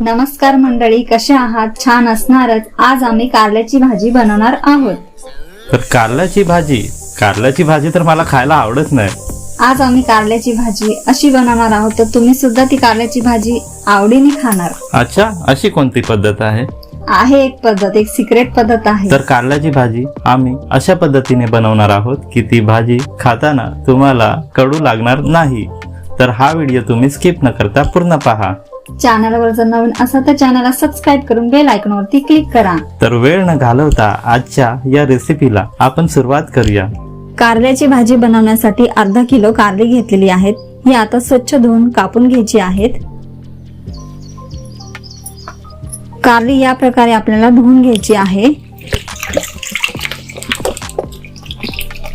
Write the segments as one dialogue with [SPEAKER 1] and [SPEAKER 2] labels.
[SPEAKER 1] नमस्कार मंडळी कशा आहात? छान असणारच. आज आम्ही कारल्याची भाजी बनवणार आहोत.
[SPEAKER 2] तर कारल्याची भाजी कारल्याची भाजी तर मला खायला आवडत नाही.
[SPEAKER 1] आज आम्ही कारल्याची भाजी अशी बनवणार आहोत तर तुम्ही सुद्धा ती कारल्याची भाजी आवडीने खाणार.
[SPEAKER 2] अच्छा अशी कोणती पद्धत आहे?
[SPEAKER 1] आहे एक पद्धत एक सिक्रेट पद्धत आहे.
[SPEAKER 2] तर कारल्याची भाजी आम्ही अशा पद्धतीने बनवणार आहोत की ती भाजी खाताना तुम्हाला कडू लागणार नाही. तर हा व्हिडिओ तुम्ही स्किप न करता पूर्ण पहा.
[SPEAKER 1] चॅनलवर जर नवीन असाल तर चॅनलला सबस्क्राईब करून बेल आयकॉनवरती क्लिक करा.
[SPEAKER 2] तर वेळ न घालवता आजच्या या रेसिपीला आपण सुरुवात करूया.
[SPEAKER 1] कारल्याची भाजी बनवण्यासाठी अर्धा किलो कारली घेतलेली आहेत. ही आता स्वच्छ धुवून कापून घ्यायची आहेत. कारली या प्रकारे आपल्याला धुवून घ्यायची आहे.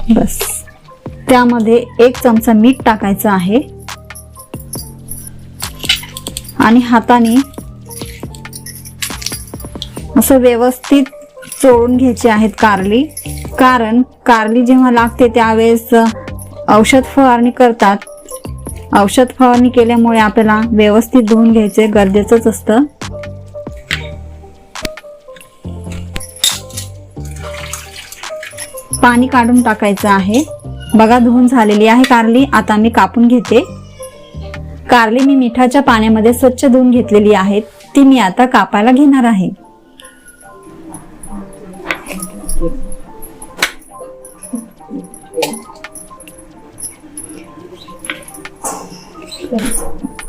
[SPEAKER 1] बस. त्यामध्ये एक चमचा मीठ टाकायचं आहे. आणि हाताने असं व्यवस्थित चोळून घ्यायची आहेत कारली. कारण कारली जेव्हा लागते त्यावेळेस औषध फवारणी करतात. औषध फवारणी केल्यामुळे आपल्याला व्यवस्थित धुवून घ्यायचे गरजेचंच असतं. पाणी काढून टाकायचं आहे. बघा धुवून झालेली आहे कारली. आता मी कापून घेते. कारली मी मिठाच्या पाण्यामध्ये स्वच्छ धुवून घेतलेली आहेत ती मी आता कापायला घेणार आहे.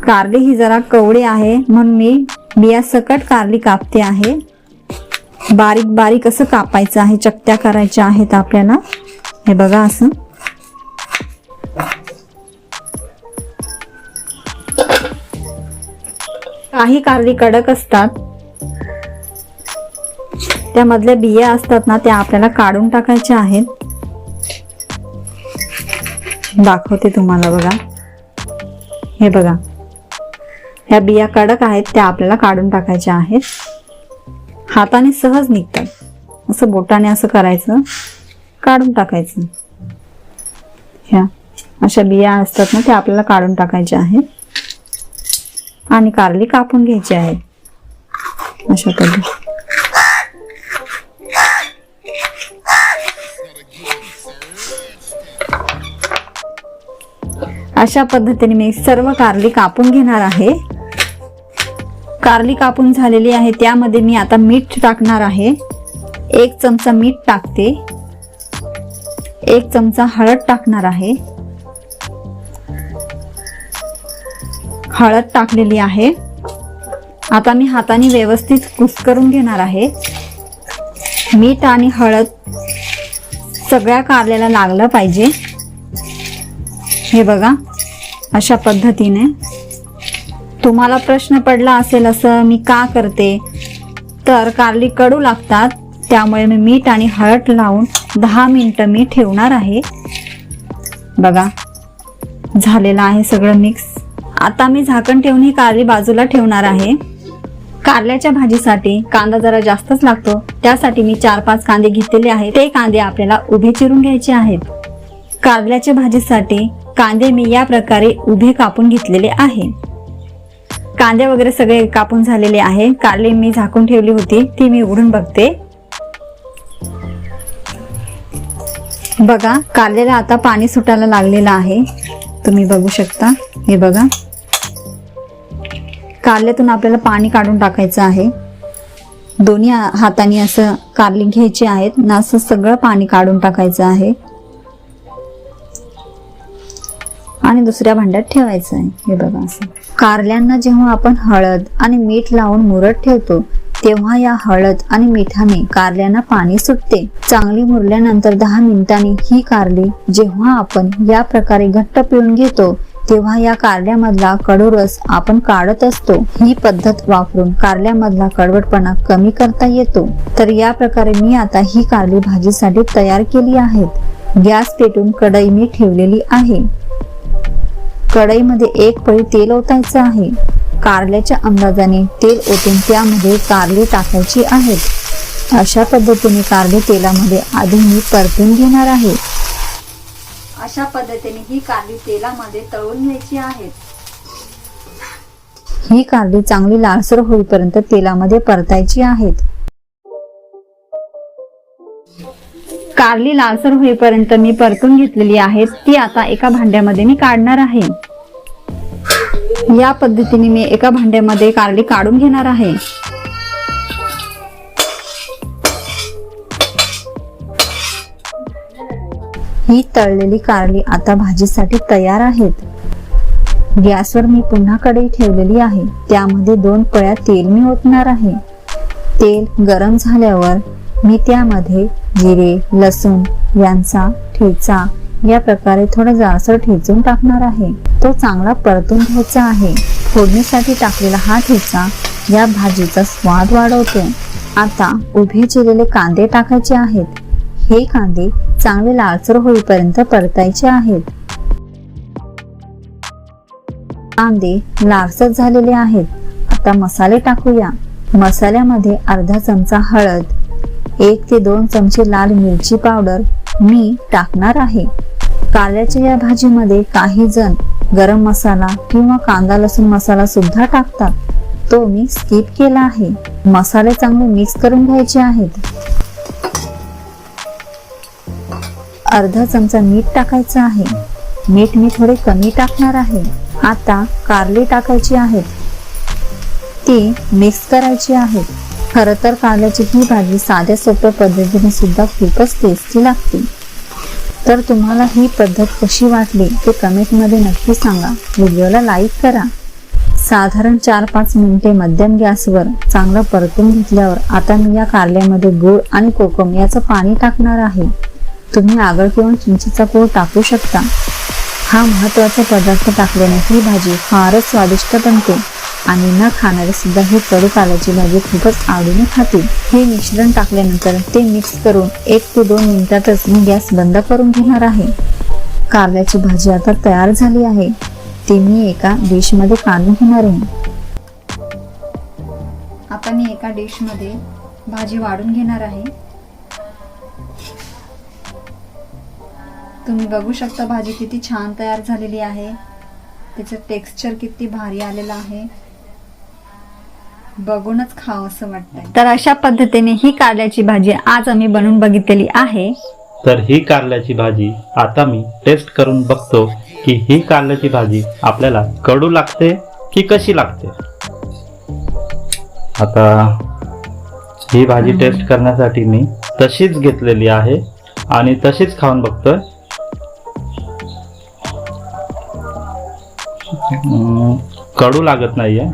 [SPEAKER 1] कारली ही जरा कवळी आहे म्हणून मी बिया सकट कारली कापते आहे. बारीक बारीक असं कापायचं आहे चकत्या करायच्या आहेत आपल्याला. हे बघा असं. काही कारली कडक असतात. त्यामधल्या बिया असतात ना त्या आपल्याला काढून टाकायच्या आहेत. दाखवते तुम्हाला बघा. हे बघा. ह्या बिया कडक आहेत त्या आपल्याला काढून टाकायच्या आहेत. हाताने सहज निघतात. असं बोटाने असं करायचं काढून टाकायचं. ह्या अशा बिया असतात ना त्या आपल्याला काढून टाकायच्या आहेत. आणि कारली कापून घ्यायची आहे. अशा पद्धती अशा पद्धतीने मी सर्व कारली कापून घेणार आहे. कारली कापून झालेली आहे त्यामध्ये मी आता मीठ टाकणार आहे. एक चमचा मीठ टाकते. एक चमचा हळद टाकणार आहे. हळद टाकलेली आहे. आता मी हाताने व्यवस्थित कुस्करून घेणार आहे. मीठ आणि हळद सगळ्या कारल्याला लागलं पाहिजे. हे बघा अशा पद्धतीने. तुम्हाला प्रश्न पडला असेल असं मी का करते? तर कारली कडू लागतात त्यामुळे मी मीठ आणि हळद लावून दहा मिनटं मी ठेवणार आहे. बघा झालेलं आहे सगळं मिक्स. आता मी झाकण ठेवून ही कारली बाजूला ठेवणार आहे. कारल्याच्या भाजीसाठी कांदा जरा जास्तच लागतो. त्यासाठी मी चार पाच कांदे घेतलेले आहेत. ते कांदे आपल्याला उभे चिरून घ्यायचे आहेत. कारल्याच्या भाजीसाठी कांदे मी या प्रकारे उभे कापून घेतलेले आहे. कांदे वगैरे सगळे कापून झालेले आहे. कारले मी झाकून ठेवली होती. ती मी उघडून बघते. बघा कारलेला आता पाणी सुटायला लागलेलं आहे. तुम्ही बघू शकता. हे बघा. कारल्यातून आपल्याला पाणी काढून टाकायचं आहे. दोन्ही हाताने असं कारली घ्यायची आहेत. ना असं सगळं पाणी काढून टाकायचं आहे. आणि दुसऱ्या भांड्यात ठेवायचं आहे. हे बघा असं. कारल्यांना जेव्हा आपण हळद आणि मीठ लावून मुरत ठेवतो तेव्हा या हळद आणि मिठाने कारल्यांना पाणी सुटते. चांगली मुरल्यानंतर दहा मिनिटांनी ही कारली जेव्हा आपण या प्रकारे घट्ट पिळून घेतो तेव्हा या कारल्यामधला कडूरस आपण काढत असतो. ही पद्धत वापरून कारल्यामधला कडवटपणा कमी करता येतो. तर या प्रकारे मी आता ही कारली भाजीसाठी तयार केली आहेत. गॅस पेटून कढई मी ठेवलेली आहे. कढईमध्ये एक पळी तेल ओतायचं आहे. कारल्याच्या अंदाजाने तेल ओतून त्यामध्ये कारले टाकायची आहेत अशा पद्धतीने कारले तेलामध्ये आधी मी परतून घेणार आहे. अशा पद्धतीने ही कारली तेलामध्ये तळून घ्यायची आहेत ही कारली चांगली लालसर होईपर्यंत तेलामध्ये परतायची आहेत. कारली लालसर होईपर्यंत मी परतून घेतलेली आहे ती आता एका भांड्यामध्ये मी काढणार आहे. या पद्धतीने मी एका भांड्यामध्ये कारली काढून घेणार आहे. ही तळलेली कारली आता भाजीसाठी तयार आहेत. गॅसवर मी पुन्हा कढई ठेवलेली आहे. त्यामध्ये दोन पळ्या तेल मी ओतणार आहे. तेल गरम झाल्यावर मी त्यामध्ये जिरे लसूण यांचा ठेचा या प्रकारे थोडा जाडसर ठेचून टाकणार आहे. तो चांगला परतून घ्यायचा आहे. फोडणीसाठी टाकलेला हा ठेचा या भाजीचा स्वाद वाढवतो. आता उभे चिरलेले कांदे टाकायचे आहेत. हे कांदे चांगले लालसर होईपर्यंत परतायचे आहेत. कांदे लालसर झालेले आहेत. आता मसाले टाकूया. मसाल्यामध्ये अर्धा चमचा हळद एक ते दोन चमचे लाल मिरची पावडर मी टाकणार आहे. कारल्याच्या या भाजीमध्ये काही जण गरम मसाला किंवा कांदा लसूण मसाला सुद्धा टाकतात. तो मी स्किप केला आहे. मसाले चांगले मिक्स करून घ्यायचे आहेत. अर्धा चमचा मीठ टाकायचं आहे. मीठ मी थोडे कमी टाकणार आहे. आता कारले टाकायची आहेत. ती मिक्स करायची आहेत. खरं तर कारल्याची ही भाजी साध्या सोप्या पद्धतीने सुद्धा खूपच टेस्टी लागते. तर तुम्हाला ही पद्धत कशी वाटली ते कमेंटमध्ये नक्की सांगा. व्हिडिओला लाईक करा. साधारण चार पाच मिनिटे मध्यम गॅसवर चांगलं परतून घेतल्यावर आता मी या कारल्यामध्ये गूळ आणि कोकम याचं पाणी टाकणार आहे. तुम्ही आगळ किंवा चिंचेचा गूळ टाकू शकता. हा महत्त्वाचा पदार्थ टाकल्याने ही भाजी फारच स्वादिष्ट बनते आणि न खाणारे सुद्धा ही कडू कारल्याची भाजी खूपच आवडीने खातील हे मिश्रण टाकल्यानंतर ते मिक्स करून एक ते दोन मिनिटातच मी गॅस बंद करून घेणार आहे. कारल्याची भाजी आता तयार झाली आहे. ती मी एका डिशमध्ये काढून घेणार आहे. आता मी एका डिशमध्ये भाजी वाढून घेणार आहे. तुम्ही बघू शकता भाजी किती छान तयार झालेली आहे. त्याचं टेक्स्चर किती भारी आलेलं आहे. बघूनच खावं असं वाटतंय. तर अशा पद्धतीने ही कारल्याची भाजी आज आम्ही बनवून बघितलेली आहे.
[SPEAKER 2] तर ही कारल्याची भाजी आता मी टेस्ट करून बघतो की ही कारल्याची भाजी आपल्याला कडू लागते की कशी लागते. आता ही भाजी टेस्ट करण्यासाठी मी तशीच घेतलेली आहे आणि तशीच खाऊन बघतोय. कडू लागत नाहीये.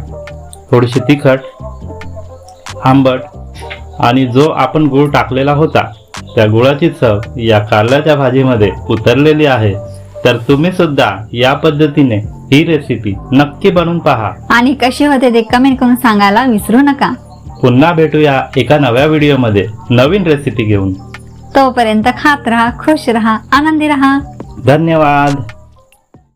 [SPEAKER 2] थोडीशी तिखट आंबट आणि जो आपण गुळ टाकलेला होता त्या गुळाची चव या कारल्याच्या भाजीमध्ये उतरलेली आहे. तर तुम्ही सुद्धा या पद्धतीने ही रेसिपी नक्की बनवून पहा.
[SPEAKER 1] आणि कशी होते ते कमेंट करून सांगायला विसरू नका.
[SPEAKER 2] पुन्हा भेटूया एका नव्या व्हिडिओमध्ये नवीन रेसिपी घेऊन.
[SPEAKER 1] तोपर्यंत खात राहा खुश राहा आनंदी राहा.
[SPEAKER 2] धन्यवाद.